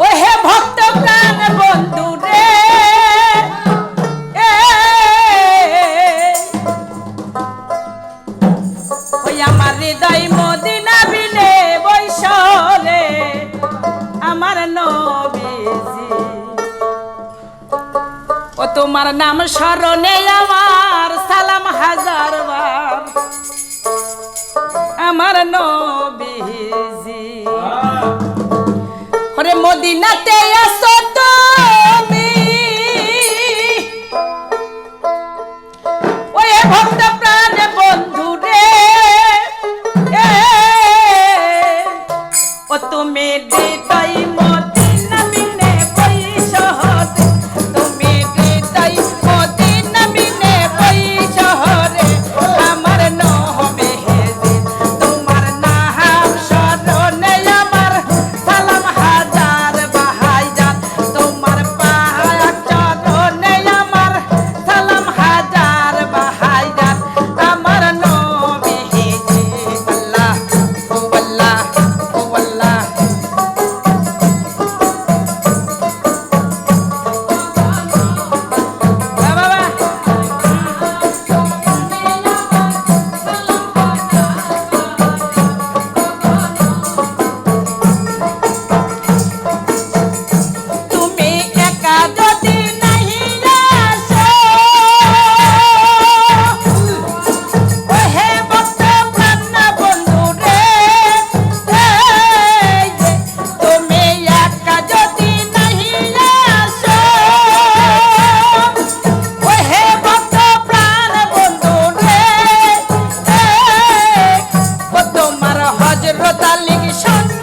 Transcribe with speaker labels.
Speaker 1: ও হে ভক্ত প্রাণ বন্ধু রে ওই আমার হৃদয় মদিনা বিলে বৈশলে আমার নবীজি ও তোমার নাম স্মরণে আমার সালাম হাজার মদিনাতে আসত schon